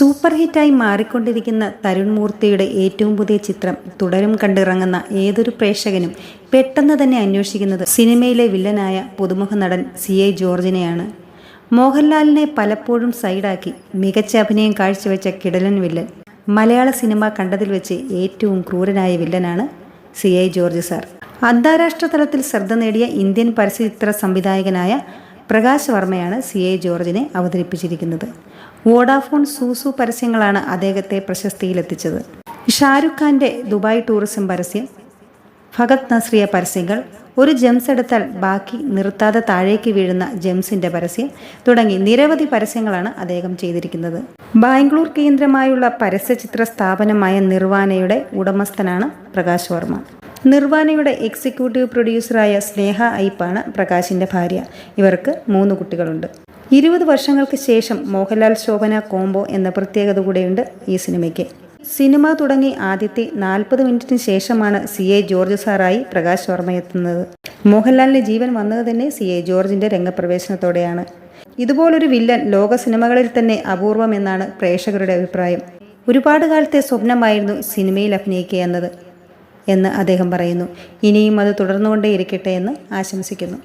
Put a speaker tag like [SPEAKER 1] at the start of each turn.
[SPEAKER 1] Super ഹിറ്റായി മാറിക്കൊണ്ടിരിക്കുന്ന തരുൺ മൂർത്തിയുടെ ഏറ്റവും പുതിയ ചിത്രം തുടരും കണ്ടിറങ്ങുന്ന ഏതൊരു പ്രേക്ഷകനും പെട്ടെന്ന് തന്നെ അന്വേഷിക്കുന്നത് സിനിമയിലെ വില്ലനായ പുതുമുഖ നടൻ സി ഐ ജോർജിനെയാണ്. മോഹൻലാലിനെ പലപ്പോഴും സൈഡാക്കി മികച്ച അഭിനയം കാഴ്ചവെച്ച കിടലൻ വില്ലൻ. മലയാള സിനിമ കണ്ടതിൽ വെച്ച് ഏറ്റവും ക്രൂരനായ വില്ലനാണ് സി ഐ ജോർജ് സാർ. അന്താരാഷ്ട്ര തലത്തിൽ ശ്രദ്ധ നേടിയ ഇന്ത്യൻ പരസ്യചിത്ര സംവിധായകനായ പ്രകാശ് വർമ്മയാണ് സി എ ജോർജിനെ അവതരിപ്പിച്ചിരിക്കുന്നത്. വോഡാഫോൺ സൂസു പരസ്യങ്ങളാണ് അദ്ദേഹത്തെ പ്രശസ്തിയിലെത്തിച്ചത്. ഷാരുഖ് ഖാന്റെ ദുബായ് ടൂറിസം പരസ്യം ഫഗത് നസ്രിയ പരസ്യങ്ങൾ ഒരു ജെംസ് എടുത്താൽ ബാക്കി നിർത്താതെ താഴേക്ക് വീഴുന്ന ജെംസിന്റെ പരസ്യം തുടങ്ങി നിരവധി പരസ്യങ്ങളാണ് അദ്ദേഹം ചെയ്തിരിക്കുന്നത്. ബാംഗ്ലൂർ കേന്ദ്രമായുള്ള പരസ്യചിത്ര സ്ഥാപനമായ നിർവാനയുടെ ഉടമസ്ഥനാണ് പ്രകാശ് വർമ്മ. നിർവാനയുടെ എക്സിക്യൂട്ടീവ് പ്രൊഡ്യൂസറായ സ്നേഹ ഐപ്പാണ് പ്രകാശിന്റെ ഭാര്യ. ഇവർക്ക് മൂന്ന് കുട്ടികളുണ്ട്. ഇരുപത് വർഷങ്ങൾക്ക് ശേഷം മോഹൻലാൽ ശോഭന കോംബോ എന്ന പ്രത്യേകത കൂടെയുണ്ട് ഈ സിനിമയ്ക്ക്. സിനിമ തുടങ്ങി ആദ്യത്തെ നാൽപ്പത് മിനിറ്റിന് ശേഷമാണ് സി എ ജോർജ് സാറായി പ്രകാശ് വർമ്മ എത്തുന്നത്. മോഹൻലാലിന് ജീവൻ വന്നത് തന്നെ സി എ ജോർജിന്റെ രംഗപ്രവേശനത്തോടെയാണ്. ഇതുപോലൊരു വില്ലൻ ലോക സിനിമകളിൽ തന്നെ അപൂർവമെന്നാണ് പ്രേക്ഷകരുടെ അഭിപ്രായം. ഒരുപാട് കാലത്തെ സ്വപ്നമായിരുന്നു സിനിമയിൽ അഭിനയിക്കുക എന്നത്. എന്ന് അദ്ദേഹം പറയുന്നു. ഇനിയും അത് തുടർന്നുകൊണ്ടേയിരിക്കട്ടെ എന്ന് ആശംസിക്കുന്നു.